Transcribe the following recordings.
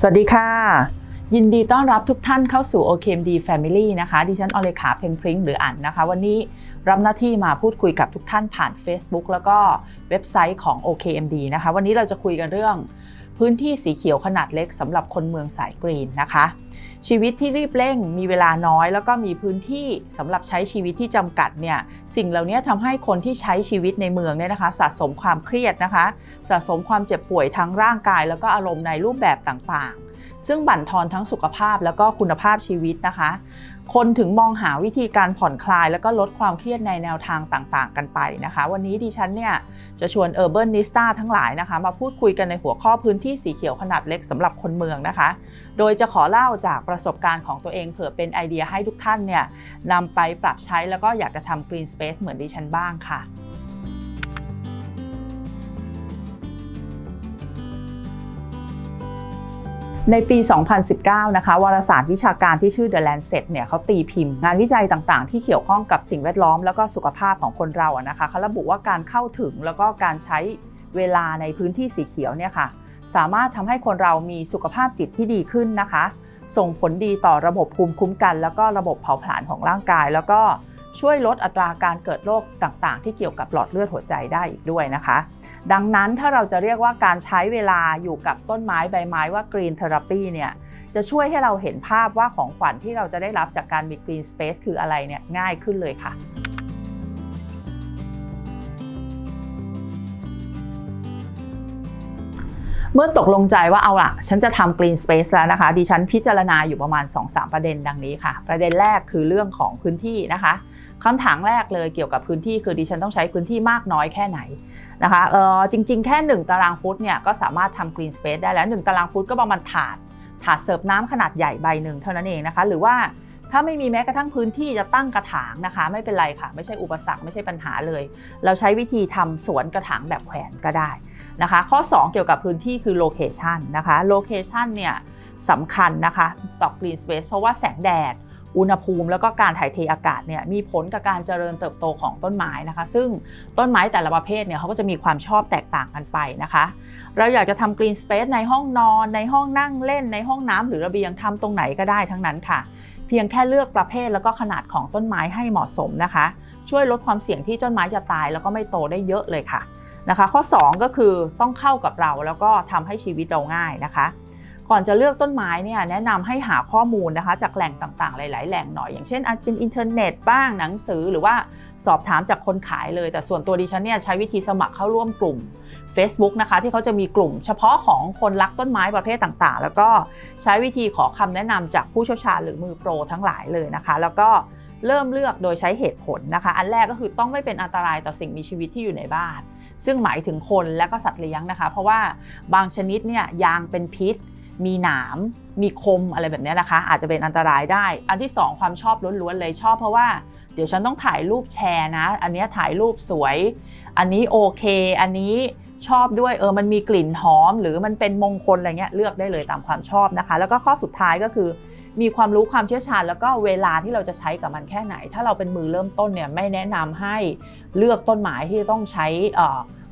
สวัสดีค่ะ ยินดีต้อนรับทุกท่านเข้าสู่ OKMD Family นะคะ ดิฉันอเลขาเพ็งพริ้งหรืออ่านนะคะ วันนี้รับหน้าที่มาพูดคุยกับทุกท่านผ่าน Facebook แล้วก็เว็บไซต์ของ OKMD นะคะ วันนี้เราจะคุยกันเรื่อง พื้นที่สีเขียวขนาดเล็กสำหรับคนเมืองสายกรีนนะคะ ชีวิตที่รีบเร่ง มีเวลาน้อย แล้วก็มีพื้นที่สำหรับใช้ชีวิตที่จำกัดเนี่ยสิ่งเหล่านี้ทำให้คนที่ใช้ชีวิตในเมืองเนี่ยนะคะสะสมความเครียดนะคะ สะสมความเจ็บป่วยทั้งร่างกาย แล้วก็อารมณ์ในรูปแบบต่างๆ ซึ่งบั่นทอนทั้งสุขภาพแล้วก็คุณภาพชีวิตนะคะ คนถึงมองหาวิธีการผ่อนคลาย แล้วก็ลดความเครียดในแนวทางต่างๆ กันไปนะคะ วันนี้ดิฉันเนี่ยจะชวน Urban n i s t a ทั้งหลายนะคะ มาพูดคุยกันในหัวข้อพื้นที่สีเขียวขนาดเล็กสำหรับคนเมืองนะคะ โดยจะขอเล่าจากประสบการณ์ของตัวเองเผื่อเป็นไอเดียให้ทุกท่านเนี่ยนำไปปรับใช้แล้วก็อยากจะทำ Green Space เหมือนดิฉันบ้างค่ะ ในปี 2019 นะคะวารสารวิชาการที่ชื่อ The Lancet เนี่ยเขาตีพิมพ์ งานวิจัยต่างๆ ที่เกี่ยวข้องกับสิ่งแวดล้อมแล้วก็สุขภาพของคนเราอะนะคะเขาระบุว่าการเข้าถึงแล้วก็การใช้เวลาในพื้นที่สีเขียวเนี่ยค่ะ สามารถทำให้คนเรามีสุขภาพจิตที่ดีขึ้นนะคะ ส่งผลดีต่อระบบภูมิคุ้มกัน แล้วก็ระบบเผาผลาญของร่างกาย แล้วก็ ช่วยลดอัตราการเกิดโรคต่างๆ ที่เกี่ยวกับหลอดเลือดหัวใจได้อีกด้วยนะคะ ดังนั้นถ้าเราจะเรียกว่าการใช้เวลาอยู่กับต้นไม้ใบไม้ว่ากรีนเทอราปีเนี่ยจะช่วยให้เราเห็นภาพว่าของขวัญที่เราจะได้รับจากการมีกรีนสเปซคืออะไรเนี่ยง่ายขึ้นเลยค่ะ มื่อตกลงใจว่าเอาล่ะ ฉันจะทำ Green Space แล้วนะคะ ดิฉันพิจารณาอยู่ประมาณ 2-3 ประเด็นดังนี้ค่ะ ประเด็นแรกคือเรื่องของพื้นที่นะคะคำถามแรกเลยเกี่ยวกับพื้นที่คือดิฉันต้องใช้พื้นที่มากน้อยแค่ไหนนะคะเออจริง ๆ แค่ 1 ตารางฟุตเนี่ยก็สามารถทำ Green Space ได้แล้ว 1 ตารางฟุตก็ประมาณถาดถาดเสิร์ฟน้ำขนาดใหญ่ใบหนึ่งเท่านั้นเองนะคะ หรือว่า ถ้าไม่มีแม้กระทั่งพื้นที่จะตั้งกระถางนะคะ ไม่เป็นไรค่ะ ไม่ใช่อุปสรรคไม่ใช่ปัญหาเลย เราใช้วิธีทำสวนกระถางแบบแขวนก็ได้นะคะ ข้อ 2 เกี่ยวกับพื้นที่คือโลเคชันนะคะโลเคชันเนี่ยสำคัญนะคะต่อ Green Space เพราะว่าแสงแดดอุณหภูมิแล้วก็การถ่ายเทอากาศเนี่ยมีผลกับการเจริญเติบโตของต้นไม้นะคะ ซึ่งต้นไม้แต่ละประเภทเนี่ยเขาก็จะมีความชอบแตกต่างกันไปนะคะ เราอยากจะทำ Green Space ในห้องนอน ในห้องนั่งเล่นในห้องน้ำหรือระเบียงทำตรงไหนก็ได้ทั้งนั้นค่ะ เพียงแค่เลือกประเภทแล้วก็ขนาดของต้นไม้ให้เหมาะสมนะคะ ช่วยลดความเสี่ยงที่ต้นไม้จะตายแล้วก็ไม่โตได้เยอะเลยค่ะนะคะ ข้อ 2 ก็คือต้องเข้ากับเราแล้วก็ทำให้ชีวิตเราง่ายนะคะ ก่อนจะเลือกต้นไม้เนี่ยแนะนำให้หาข้อมูลนะคะ จากแหล่งต่างๆ หลาย ๆ แหล่งหน่อยอย่างเช่นอาจเป็นอินเทอร์เน็ตบ้างหนังสือหรือว่าสอบถามจากคนขายเลย แต่ส่วนตัวดิฉันเนี่ยใช้วิธีสมัครเข้าร่วมกลุ่ม Facebook นะคะ ที่เขาจะมีกลุ่มเฉพาะของคนรักต้นไม้ประเภทต่างๆ แล้วก็ใช้วิธีขอคำแนะนำจากผู้เชี่ยวชาญหรือมือโปรทั้งหลายเลยนะคะ แล้วก็เริ่มเลือกโดยใช้เหตุผลนะคะ อันแรกก็คือต้องไม่เป็นอันตรายต่อสิ่งมีชีวิตที่อยู่ในบ้าน ซึ่งหมายถึงคนและก็สัตว์เลี้ยงนะคะ เพราะว่าบางชนิดเนี่ยยางเป็นพิษ มีหนามมีคมอะไรแบบนี้นะคะ อาจจะเป็นอันตรายได้ อันที่ 2 ความชอบล้วนๆเลยชอบเพราะว่าเดี๋ยวฉันต้องถ่ายรูปแชร์นะ อันนี้ถ่ายรูปสวย อันนี้โอเค อันนี้ชอบด้วยเออมันมีกลิ่นหอม หรือมันเป็นมงคลอะไรเงี้ยเลือกได้เลยตามความชอบนะคะ แล้วก็ข้อสุดท้ายก็คือ มีความรู้ความเชี่ยวชาญ แล้วก็เวลาที่เราจะใช้กับมันแค่ไหน ถ้าเราเป็นมือเริ่มต้นเนี่ยไม่แนะนำให้เลือกต้นไม้ที่ต้องใช้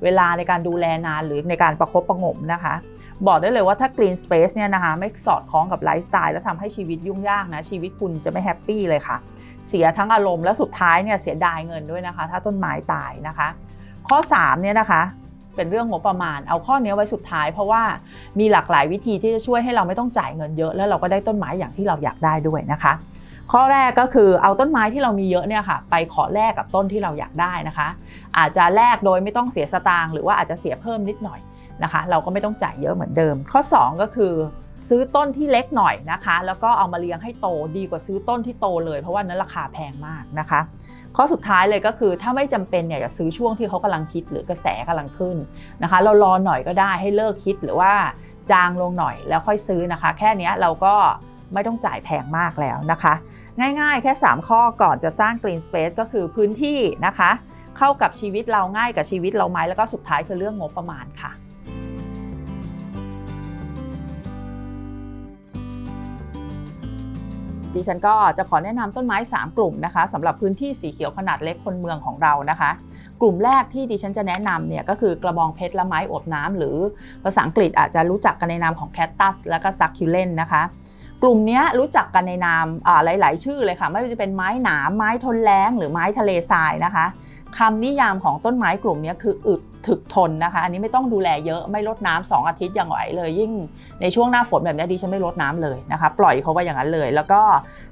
เวลาในการดูแลนานหรือในการประคบประงมนะคะ บอกได้เลยว่าถ้า Green Space เนี่ยนะคะไม่สอดคล้องกับไลฟ์สไตล์แล้วทำให้ชีวิตยุ่งยากนะ ชีวิตคุณจะไม่แฮปปี้เลยค่ะ เสียทั้งอารมณ์และสุดท้ายเนี่ยเสียดายเงินด้วยนะคะ ถ้าต้นไม้ตายนะคะ ข้อ3เนี่ยนะคะเป็นเรื่องงบประมาณ เอาข้อนี้ไว้สุดท้าย เพราะว่ามีหลากหลายวิธีที่จะช่วยให้เราไม่ต้องจ่ายเงินเยอะ แล้วเราก็ได้ต้นไม้อย่างที่เราอยากได้ด้วยนะคะ ข้อแรกก็คือเอาต้นไม้ที่เรามีเยอะเนี่ยค่ะ ไปขอแลกกับต้นที่เราอยากได้นะคะ อาจจะแลกโดยไม่ต้องเสียสตางค์หรือว่าอาจจะเสียเพิ่มนิดหน่อย นะคะ เราก็ไม่ต้องจ่ายเยอะเหมือนเดิม ข้อ 2 ก็คือ ซื้อต้นที่เล็กหน่อยนะคะ แล้วก็เอามาเลี้ยงให้โตดีกว่าซื้อต้นที่โตเลย เพราะว่านั้นราคาแพงมากนะคะ ข้อสุดท้ายเลยก็คือถ้าไม่จำเป็นเนี่ยอย่าซื้อช่วงที่เขากำลังคิดหรือกระแสกำลังขึ้นนะคะ เรารอหน่อยก็ได้ให้เลิกคิดหรือว่าจางลงหน่อยแล้วค่อยซื้อนะคะ แค่นี้เราก็ไม่ต้องจ่ายแพงมากแล้วนะคะ ง่ายๆ แค่ 3 ข้อก่อนจะสร้าง Green Space ก็คือพื้นที่นะคะ เข้ากับชีวิตเราง่ายกับชีวิตเราไหมแล้วก็สุดท้ายคือเรื่องงบประมาณค่ะ ดิฉันก็จะขอแนะนำต้นไม้ 3 กลุ่มนะคะสำหรับพื้นที่สีเขียวขนาดเล็กคนเมืองของเรานะคะ กลุ่มแรกที่ดิฉันจะแนะนำเนี่ยก็คือกระบองเพชรและไม้อบน้ำหรือภาษาอังกฤษอาจจะรู้จักกันในนามของแคตตัสและก็ซักคิวเลนนะคะกลุ่มนี้รู้จักกันในนามหลาย ๆ ชื่อเลยค่ะ ไม่ว่าจะเป็นไม้หนามไม้ทนแรงหรือไม้ทะเลทรายนะคะ คำนิยามของต้นไม้กลุ่มนี้คืออึดถึกทนนะคะ อันนี้ไม่ต้องดูแลเยอะไม่ลดน้ำสองอาทิตย์อย่างไหวเลย ยิ่งในช่วงหน้าฝนแบบนี้ดิฉันไม่ลดน้ำเลยนะคะ ปล่อยเขาไว้อย่างนั้นเลย แล้วก็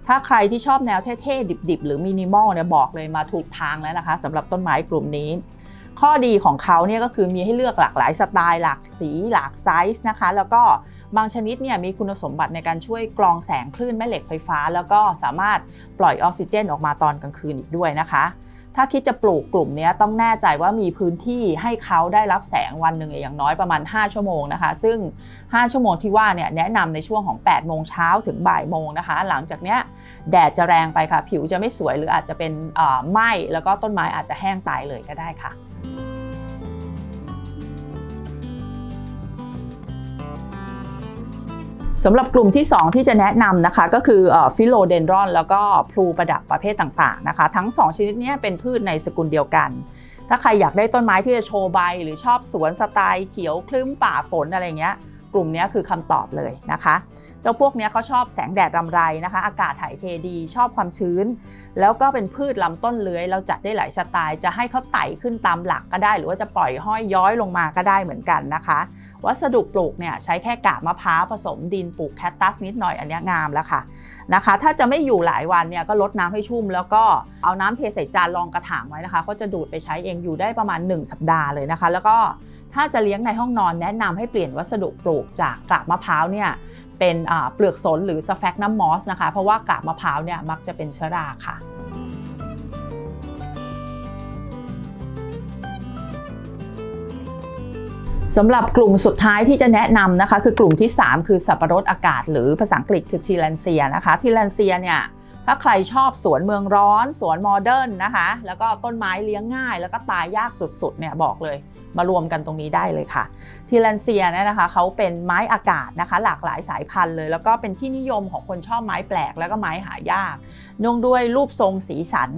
ถ้าใครที่ชอบแนวเท่ๆ ดิบๆ หรือมินิมอลเนี่ยบอกเลยมาถูกทางแล้วนะคะสำหรับต้นไม้กลุ่มนี้ ข้อดีของเขาเนี่ยก็คือมีให้เลือกหลากหลายสไตล์หลากสีหลากไซส์นะคะ แล้วก็บางชนิดเนี่ยมีคุณสมบัติในการช่วยกรองแสงคลื่นแม่เหล็กไฟฟ้า แล้วก็สามารถปล่อยออกซิเจน ออกมาตอนกลางคืนอีกด้วยนะคะ ถ้าคิดจะปลูกกลุ่มนี้ต้องแน่ใจว่ามีพื้นที่ให้เขาได้รับแสงวันหนึ่งอย่างน้อยประมาณ 5 ชั่วโมงนะคะ ซึ่ง 5 ชั่วโมงที่ว่าเนี่ยแนะนำในช่วงของ 8 โมงเช้าถึงบ่ายโมงนะคะ หลังจากเนี้ยแดดจะแรงไปค่ะ ผิวจะไม่สวยหรืออาจจะเป็นอ่อไหม้แล้วก็ต้นไม้อาจจะแห้งตายเลยก็ได้ค่ะ สำหรับกลุ่มที่ 2 ที่จะแนะนำนะคะก็คือฟิโลเดนดรอน แล้วก็พลูประดับประเภทต่างๆนะคะ ทั้ง 2 ชนิดนี้เป็นพืชในสกุลเดียวกัน ถ้าใครอยากได้ต้นไม้ที่จะโชว์ใบ หรือชอบสวนสไตล์เขียวคลึ้มป่าฝนอะไรเงี้ยกลุ่มนี้คือคำตอบเลยนะคะ เจ้าพวกนี้เขาชอบแสงแดดรำไรนะคะ อากาศถ่ายเทดี ชอบความชื้น แล้วก็เป็นพืชลำต้นเลื้อย เราจัดได้หลายสไตล์ จะให้เขาไต่ขึ้นตามหลักก็ได้ หรือว่าจะปล่อยห้อยย้อยลงมาก็ได้เหมือนกันนะคะ วัสดุปลูกเนี่ยใช้แค่กาบมะพร้าวผสมดินปลูกแคตตัสนิดหน่อยอันนี้งามแล้วค่ะนะคะ ถ้าจะไม่อยู่หลายวันเนี่ยก็ลดน้ำให้ชุ่ม แล้วก็เอาน้ำเทใส่จานรองกระถางไว้นะคะ ก็จะดูดไปใช้เองอยู่ได้ประมาณ 1 สัปดาห์เลยนะคะ แล้วก็ถ้าจะเลี้ยงในห้องนอนแนะนำให้เปลี่ยนวัสดุปลูกจากกาบมะพร้าวเนี่ย เป็นเปลือกสนหรือสแฟกน้ำมอสนะคะ เพราะว่ากาบมะพร้าวเนี่ยมักจะเป็นเชื้อราค่ะสำหรับกลุ่มสุดท้ายที่จะแนะนำนะคะ คือกลุ่มที่ 3 คือสับปะรดอากาศ หรือภาษาอังกฤษคือทีแลนเซียนะคะทีแลนเซียเนี่ย ถ้าใครชอบสวนเมืองร้อน สวนโมเดิร์นนะคะ แล้วก็ต้นไม้เลี้ยงง่าย แล้วก็ตายยากสุดๆเนี่ยบอกเลยมารวมกันตรงนี้ได้เลยค่ะทีแลนเซียเนี่ยนะคะเขาเป็นไม้อากาศนะคะ หลากหลายสายพันธุ์เลย แล้วก็เป็นที่นิยมของคนชอบไม้แปลกแล้วก็ไม้หายากเนื่องด้วยรูปทรงสีสัน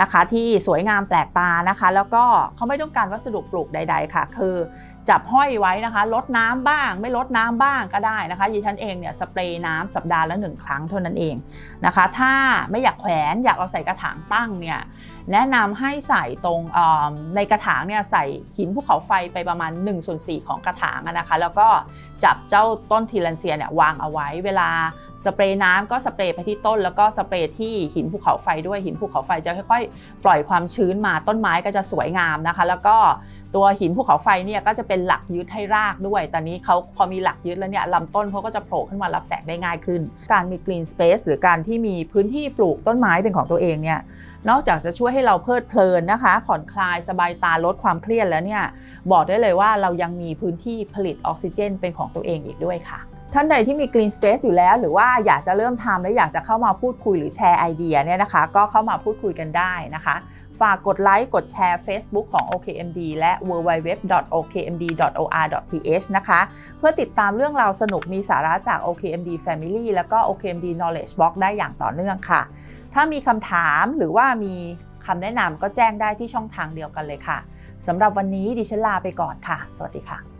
นะคะ ที่สวยงามแปลกตานะคะ แล้วก็เขาไม่ต้องการวัสดุปลูกใด ๆ ค่ะ คือ จับห้อยไว้นะคะลดน้ำบ้าง ไม่ลดน้ำบ้างก็ได้นะคะยีฉันเองเนี่ยสเปรย์น้ำสัปดาห์ละหนึ่งครั้งเท่านั้นเองนะคะ ถ้าไม่อยากแขวนอยากเอาใส่กระถางตั้งเนี่ยแนะนำให้ใส่ตรงในกระถางเนี่ยใส่หินภูเขาไฟไปประมาณ1ส่วน4ของกระถางนะคะ แล้วก็จับเจ้าต้นทีแลนเซียเนี่ยวางเอาไว้เวลา สเปรย์น้ำก็สเปรย์ไปที่ต้น แล้วก็สเปรย์ที่หินภูเขาไฟด้วยหินภูเขาไฟจะค่อยๆ ปล่อยความชื้นมาต้นไม้ก็จะสวยงามนะคะ แล้วก็ตัวหินภูเขาไฟเนี่ยก็จะเป็นหลักยึดให้รากด้วย ตอนนี้เขาพอมีหลักยึดแล้วเนี่ยลำต้นเขาก็จะโผล่ขึ้นมารับแสงได้ง่ายขึ้น การมี green space หรือการที่มีพื้นที่ปลูกต้นไม้เป็นของตัวเองเนี่ย นอกจากจะช่วยให้เราเพลิดเพลินนะคะ ผ่อนคลายสบายตาลดความเครียดแล้วเนี่ย บอกได้เลยว่าเรายังมีพื้นที่ผลิตออกซิเจน เป็นของตัวเองอีกด้วยค่ะ ท่านใดที่มี Green Space อยู่แล้ว หรือว่าอยากจะเริ่มทำและอยากจะเข้ามาพูดคุยหรือแชร์ไอเดียเนี่ยนะคะ ก็เข้ามาพูดคุยกันได้นะคะ ฝากกดไลค์กดแชร์ Facebook ของ OKMD และ www.okmd.or.th นะคะ เพื่อติดตามเรื่องราวสนุกมีสาระจาก OKMD Family แล้วก็ OKMD Knowledge Box ได้อย่างต่อเนื่องค่ะ ถ้ามีคำถามหรือว่ามีคำแนะนำก็แจ้งได้ที่ช่องทางเดียวกันเลยค่ะสำหรับวันนี้ดิฉันลาไปก่อนค่ะ สวัสดีค่ะ